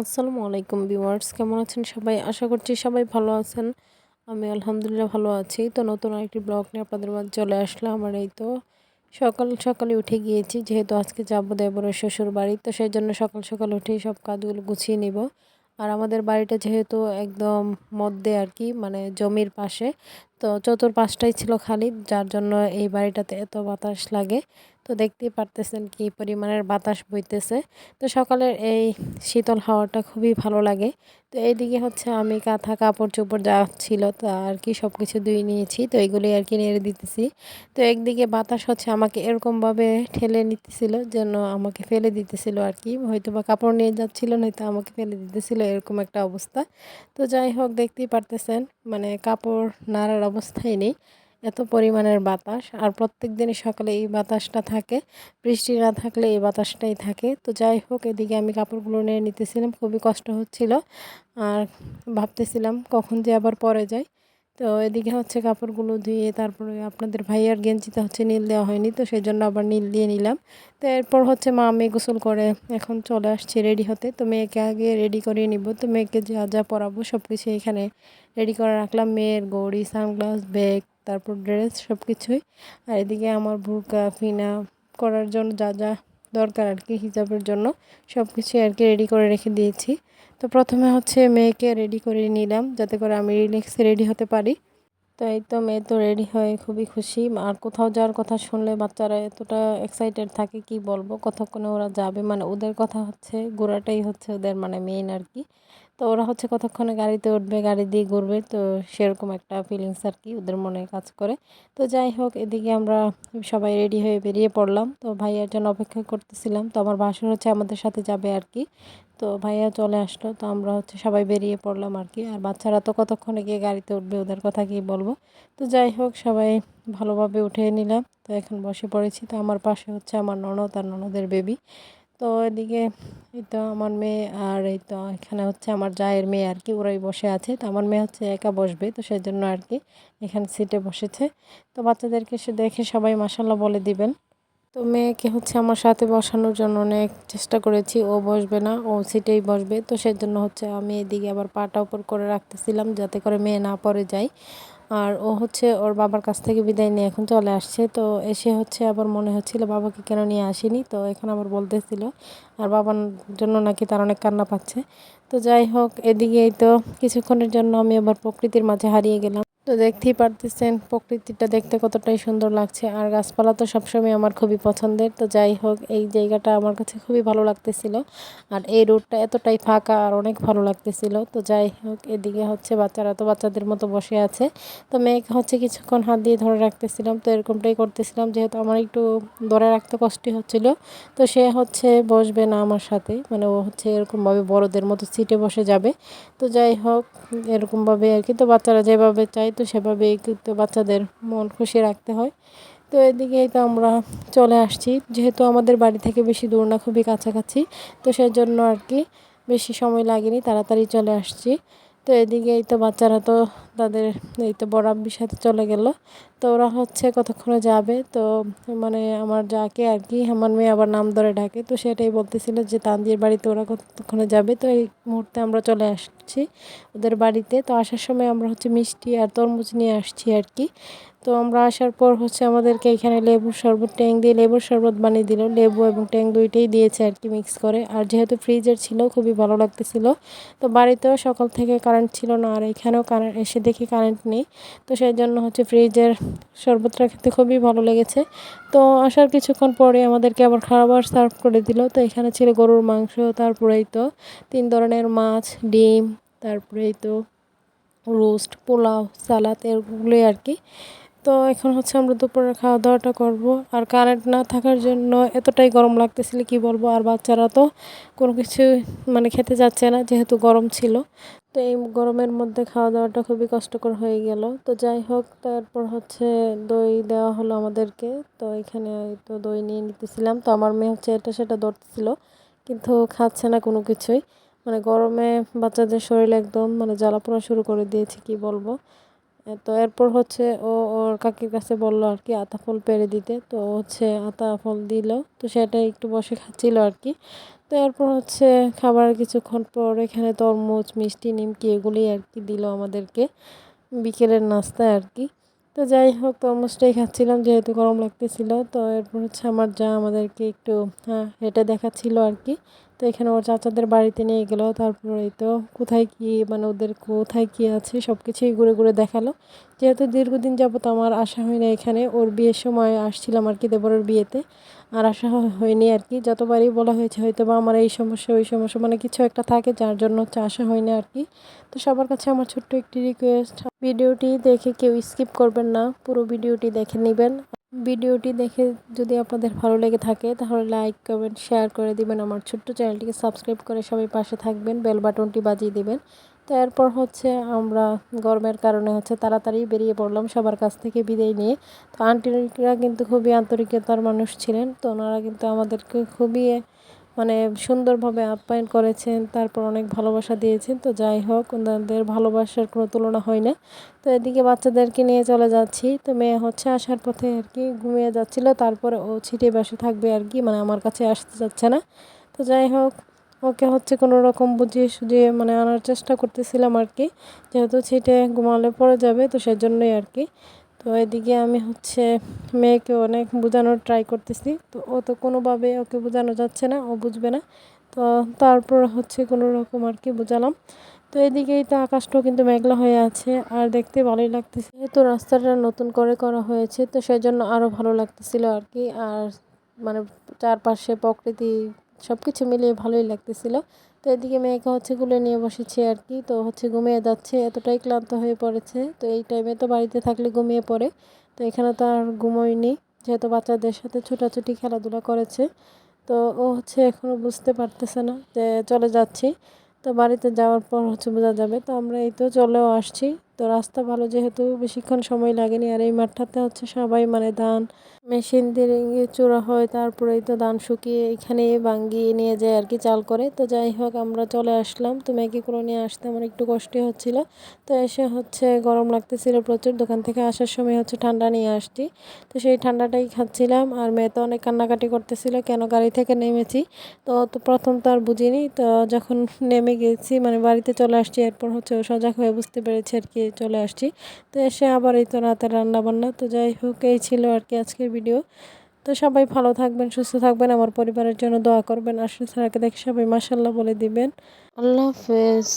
আসসালামু আলাইকুম ভিউয়ার্স, কেমন আছেন সবাই? আশা করছি সবাই ভালো আছেন। আমি আলহামদুলিল্লাহ ভালো আছি। তো নতুন আরেকটি ব্লগ নিয়ে আপনাদের মাঝে চলে আসলাম। আর এই তো সকাল সকালে উঠে গিয়েছি, যেহেতু আজকে যাব দেবরের শ্বশুর বাড়ি, তো সেই জন্য সকাল সকাল উঠেই সব কাজগুলো গুছিয়ে নিব। আর আমাদের বাড়িটা যেহেতু একদম মধ্যে আর কি মানে জমির পাশে, তো চতুর্পাশটাই ছিল খালি, যার জন্য এই বাড়িটাতে এত বাতাস লাগে। তো দেখতেই পারতেছেন কি পরিমাণের বাতাস বইতেছে। তো সকালের এই শীতল হাওয়াটা খুবই ভালো লাগে। তো এইদিকে হচ্ছে আমি কাঁথা, কাপড় চোপড় যা ছিল তা আর কি সব কিছু ধুয়ে নিয়েছি। তো এগুলি আর কি নেড়ে দিতেছি। তো একদিকে বাতাস হচ্ছে আমাকে এরকমভাবে ঠেলে নিতেছিল যেন আমাকে ফেলে দিতেছিল আর কি। হয়তো বা কাপড় নিয়ে যাচ্ছিল, নয়তো আমাকে ফেলে দিতেছিল, এরকম একটা অবস্থা। তো যাই হোক, দেখতেই পারতেছেন মানে কাপড় নাড়ার অবস্থায় নেই। এত পরিমাণের বাতাস আর প্রত্যেক দিনই সকালে এই বাতাসটা থাকে, বৃষ্টি না থাকলে এই বাতাসটাই থাকে। তো যাই হোক, এদিকে আমি কাপড়গুলো নিয়ে নিতেছিলাম, খুবই কষ্ট হচ্ছিল। আর ভাবতেছিলাম কখন যে আবার পরে যাই। তো এদিকে হচ্ছে কাপড়গুলো ধুয়ে তারপরে আপনাদের ভাইয়ার গেঞ্জিতে হচ্ছে নীল দেওয়া হয়নি, তো সেই জন্য আবার নীল দিয়ে নিলাম। তো এরপর হচ্ছে মা মেয়ে গোসল করে এখন চলে আসছে রেডি হতে। তো মেয়েকে আগে রেডি করিয়ে নিব। তো মেয়েকে যা যা পরাবো সব কিছু এখানে রেডি করে রাখলাম। মেয়ের গড়ি, সানগ্লাস, ব্যাগ তারপর ড্রেস সব কিছুই আর এদিকে আমার ভুরকা, ফিনা করার জন্য যা যা দরকার আর কি হিসাবের জন্য সব কিছুই আর কি রেডি করে রেখে দিয়েছি। তো প্রথমে হচ্ছে মেয়েকে রেডি করে নিলাম যাতে করে আমি রিল্যাক্সে রেডি হতে পারি। তো এই তো মেয়ে তো রেডি হয়ে খুবই খুশি। আর কোথাও যাওয়ার কথা শুনলে বাচ্চারা এতটা এক্সাইটেড থাকে কি বলব? কতক্ষণে ওরা যাবে? মানে ওদের কথা হচ্ছে ঘোরাটাই হচ্ছে ওদের মানে মেইন আর কি। তো ওরা হচ্ছে কতক্ষণে গাড়িতে উঠবে, গাড়ি দিয়ে ঘুরবে, তো সেরকম একটা ফিলিংস আর কি ওদের মনে কাজ করে। তো যাই হোক, এদিকে আমরা সবাই রেডি হয়ে বেরিয়ে পড়লাম। তো ভাইয়ার জন্য অপেক্ষা করতেছিলাম। তো আমার বাসন হচ্ছে আমাদের সাথে যাবে আর কি। তো ভাইয়া চলে আসলো। তো আমরা হচ্ছে সবাই বেরিয়ে পড়লাম আর কি। আর বাচ্চারা তো কতক্ষণে গিয়ে গাড়িতে উঠবে ওদের কথা কি বলব? তো যাই হোক, সবাই ভালোভাবে উঠে নিলাম। তো এখন বসে পড়েছি। তো আমার পাশে হচ্ছে আমার ননদ আর ননদের বেবি তো এদিকে এই তো আমার মেয়ে আর এই তো এখানে হচ্ছে আমার জায়ের মেয়ে আর কি, ওরাই বসে আছে। তো আমার মেয়ে হচ্ছে একা বসবে, তো সেই জন্য আর কি এখানে সিটে বসেছে। তো বাচ্চাদেরকে সে দেখে সবাই মাসাল্লাহ বলে দিবেন। তো মেয়েকে হচ্ছে আমার সাথে বসানোর জন্য অনেক চেষ্টা করেছি, ও বসবে না, ও সিটেই বসবে। তো সেজন্য হচ্ছে আমি এদিকে আবার পাটা উপর করে রাখতেছিলাম, যাতে করে মেয়ে না পড়ে যায়। আর ও হচ্ছে ওর বাবার কাছ থেকে বিদায় নিয়ে এখন চলে আসছে। তো এসে হচ্ছে আবার মনে হচ্ছিল বাবাকে কেন নিয়ে আসেনি? তো এখন আবার বলতেছিল। আর বাবার জন্য নাকি তার অনেক কান্না পাচ্ছে। তো যাই হোক, এদিকেই তো কিছুক্ষণের জন্য আমি আবার প্রকৃতির মাঝে হারিয়ে গেলাম। তো দেখতেই পারতেছেন, প্রকৃতিটা দেখতে কতটাই সুন্দর লাগছে। আর গাছপালা তো সবসময় আমার খুবই পছন্দের। তো যাই হোক, এই জায়গাটা আমার কাছে খুবই ভালো লাগতেছিল। আর এই রোডটা এতটাই ফাঁকা আর অনেক ভালো লাগতেছিল। তো যাই হোক, এদিকে হচ্ছে বাচ্চারা তো বাচ্চাদের মতো বসে আছে। তো মেয়েকে হচ্ছে কিছুক্ষণ হাত দিয়ে ধরে রাখতেছিলাম। তো এরকমটাই করতেছিলাম, যেহেতু আমার একটু ধরে রাখতে কষ্টই হচ্ছিল। তো সে হচ্ছে বসবে না আমার সাথে। মানে ও হচ্ছে এরকমভাবে বড়দের মতো সিটে বসে যাবে। তো যাই হোক, এরকমভাবে আর কি। তো বাচ্চারা যেভাবে চায় তো সেভাবেই কিন্তু বাচ্চাদের মন খুশি রাখতে হয়। তো এদিকেই তো আমরা চলে আসছি। যেহেতু আমাদের বাড়ি থেকে বেশি দূর না, খুবই কাছাকাছি। তো সেজন্য আর কি বেশি সময় লাগেনি, তাড়াতাড়ি চলে আসছি। তো এদিকে এই তো বাচ্চারা তো তাদের এই তো বড় আব্বির সাথে চলে গেল। তো ওরা হচ্ছে কতক্ষণে যাবে? তো মানে আমার যাকে আর কি, আমার মেয়ে আবার নাম ধরে ডাকে। তো সেটাই বলতেছিল যে, তানজির বাড়িতে ওরা কতক্ষণে যাবে? তো এই মুহূর্তে আমরা চলে আসছি ওদের বাড়িতে। তো আসার সময় আমরা হচ্ছে মিষ্টি আর তরমুজ নিয়ে আসছি আর কি। তো আমরা আসার পর হচ্ছে আমাদেরকে এখানে লেবুর শরবত, ট্যাং দিয়ে লেবুর শরবত বানিয়ে দিল। লেবু এবং ট্যাং দুইটাই দিয়েছে আর কি মিক্স করে। আর যেহেতু ফ্রিজের ছিল, খুবই ভালো লাগতেছিল। তো বাড়িতেও সকাল থেকে কারেন্ট ছিল না আর এখানেও কারেন্ট এসে দেখি কারেন্ট নেই। তো সেই জন্য হচ্ছে ফ্রিজের শরবতটা খেতে খুবই ভালো লেগেছে। তো আসার কিছুক্ষণ পরে আমাদেরকে আবার খাবার সার্ভ করে দিল। তো এখানে ছিল গরুর মাংস, তারপরেই তো তিন ধরনের মাছ, ডিম, তারপরেই তো রোস্ট পোলাও সালাদ এগুলোই আর কি। তো এখন হচ্ছে আমরা দুপুরে খাওয়া দাওয়াটা করব। আর কারেন্ট না থাকার জন্য এতটাই গরম লাগতেছিল, কি বলব? আর বাচ্চারা তো কোনো কিছু মানে খেতে যাচ্ছে না, যেহেতু গরম ছিল। তো এই গরমের মধ্যে খাওয়া দাওয়াটা খুবই কষ্টকর হয়ে গেল। তো যাই হোক, তারপর হচ্ছে দই দেওয়া হলো আমাদেরকে। তো এখানে তো দই নিয়ে নিতেছিলাম। তো আমার মেয়ে হচ্ছে এটা সেটা ধরতেছিল, কিন্তু খাচ্ছে না কোনো কিছুই। মানে গরমে বাচ্চাদের শরীর একদম মানে জ্বালা পোড়া শুরু করে দিয়েছে, কি বলব? তো এরপর হচ্ছে ও ওর কাকির কাছে বলল আর কি, আতা ফল পেরে দিতে। তো হচ্ছে আতা ফল দিল। তো সেটা একটু বসে খাচ্ছিল আর কি। তো এরপর হচ্ছে খাবার কিছুক্ষণ পর এখানে তরমুজ, মিষ্টি, নিমকি এগুলি আর কি দিল আমাদেরকে বিকেলের নাস্তায় আর কি। তো যাই হোক, তরমুজটাই খাচ্ছিলাম যেহেতু গরম লাগতেছিল। তো এরপর হচ্ছে আমার যা আমাদেরকে একটু হ্যাঁ হেঁটে দেখাচ্ছিল আর কি। তো এখানে ওর চাচাদের বাড়িতে নিয়ে গেলো, তারপরে তো কোথায় কি মানে ওদের কোথায় কি আছে সব কিছুই ঘুরে ঘুরে দেখাল। যেহেতু দীর্ঘদিন যাবত আমার আসা হয় না এখানে, ওর বিয়ের সময় আসছিলাম আর কি দেবরের বিয়েতে, আর আসা হয়নি আর কি। যতবারই বলা হয়েছে হয়তো বা আমার এই সমস্যা, ওই সমস্যা মানে কিছু একটা থাকে যার জন্য হচ্ছে আসা হয়নি আর কি। তো সবার কাছে আমার ছোট্ট একটি রিকোয়েস্ট ভিডিওটি দেখে কেউ স্কিপ করবেন না, পুরো ভিডিওটি দেখে নেবেন। ভিডিওটি দেখে যদি আপনাদের ভালো লেগে থাকে, তাহলে লাইক কমেন্ট শেয়ার করে দিবেন। আমার ছোট্ট চ্যানেলটিকে সাবস্ক্রাইব করে সবাই পাশে থাকবেন বেল বাটনটি বাজিয়ে দিবেন। তো এরপর হচ্ছে আমরা গরমের কারণে হচ্ছে তাড়াতাড়ি বেরিয়ে পড়লাম সবার কাছ থেকে বিদায় নিয়ে। তো আন্টিরা কিন্তু খুবই আন্তরিকতার মানুষ ছিলেন, তো ওনারা কিন্তু আমাদেরকে খুবই মানে সুন্দরভাবে আপ্যায়ন করেছেন, তারপর অনেক ভালোবাসা দিয়েছেন। তো যাই হোক, ওনাদের ভালোবাসার কোনো তুলনা হয় না। তো এদিকে বাচ্চাদেরকে নিয়ে চলে যাচ্ছি। তো মেয়ে হচ্ছে আসার পথে আর কি ঘুমিয়ে যাচ্ছিল, তারপরে ও ছিটে বসে থাকবে আর কি মানে আমার কাছে আসতে যাচ্ছে না। তো যাই হোক, ওকে হচ্ছে কোনো রকম বুঝিয়ে সুঝিয়ে মানে আনার চেষ্টা করতেছিলাম আর কি। যেহেতু ছিটে ঘুমালে পড়ে যাবে, তো সেজন্যই আর কি। তো এদিকে আমি হচ্ছে মেয়েকে অনেক বোঝানোর ট্রাই করতেছি। তো ও তো কোনোভাবে ওকে বোঝানো যাচ্ছে না, ও বুঝবে না। তো তারপর হচ্ছে কোনো রকম আর কি বোঝালাম। তো এদিকেই তো আকাশটাও কিন্তু মেঘলা হয়ে আছে, আর দেখতে ভালোই লাগতেছে। তো রাস্তাটা নতুন করে করা হয়েছে, তো সেই জন্য আরও ভালো লাগতেছিল আর কি। আর মানে চারপাশে প্রকৃতি সব কিছু মিলিয়ে ভালোই লাগতেছিল। তো এদিকে মেয়েকে হচ্ছে গুলে নিয়ে বসেছি আর কি। তো হচ্ছে ঘুমিয়ে যাচ্ছে, এতটাই ক্লান্ত হয়ে পড়েছে। তো এই টাইমে তো বাড়িতে থাকলে ঘুমিয়ে পড়ে। তো এখানে তো আর ঘুমোয়নি, যেহেতু বাচ্চাদের সাথে ছোটাছুটি খেলাধুলা করেছে। তো ও হচ্ছে এখনও বুঝতে পারতেছে না যে চলে যাচ্ছি। তো বাড়িতে যাওয়ার পর হচ্ছে বোঝা যাবে। তো আমরা এই তো চলেও আসছি। তো রাস্তা ভালো যেহেতু, বেশিক্ষণ সময় লাগেনি। আর এই মাঠটাতে হচ্ছে সবাই মানে ধান মেশিন দিয়ে চূড়া হয়, তারপরেই তো ধান শুকিয়ে এখানে ভাঙ্গিয়ে নিয়ে যায় আর কি চাল করে। তো যাই হোক, আমরা চলে আসলাম। তো ম্যাগি করে নিয়ে আসতে আমার একটু কষ্টই হচ্ছিল। তো এসে হচ্ছে গরম লাগতেছিল প্রচুর। দোকান থেকে আসার সময় হচ্ছে ঠান্ডা নিয়ে আসছি। তো সেই ঠান্ডাটাই খাচ্ছিলাম। আর মেয়ে তো অনেক কান্নাকাটি করতেছিল, কেন গাড়ি থেকে নেমেছি? তো তো প্রথম তো আর বুঝিনি। তো যখন নেমে গেছি মানে বাড়িতে চলে আসছি, এরপর হচ্ছে সজাগ হয়ে বুঝতে পেরেছি আর কি, চলে আসছি। তো এসে আবার এই তো রাতের রান্না বান্না তো যাই হোক, এই ছিল আর কি আজকের ভিডিও তো সবাই ভালো থাকবেন, সুস্থ থাকবেন, আমার পরিবারের জন্য দোয়া করবেন। আসলে সুস্থ দেখে সবাই মাসাল্লাহ বলে দিবেন। আল্লাহ হাফেজ।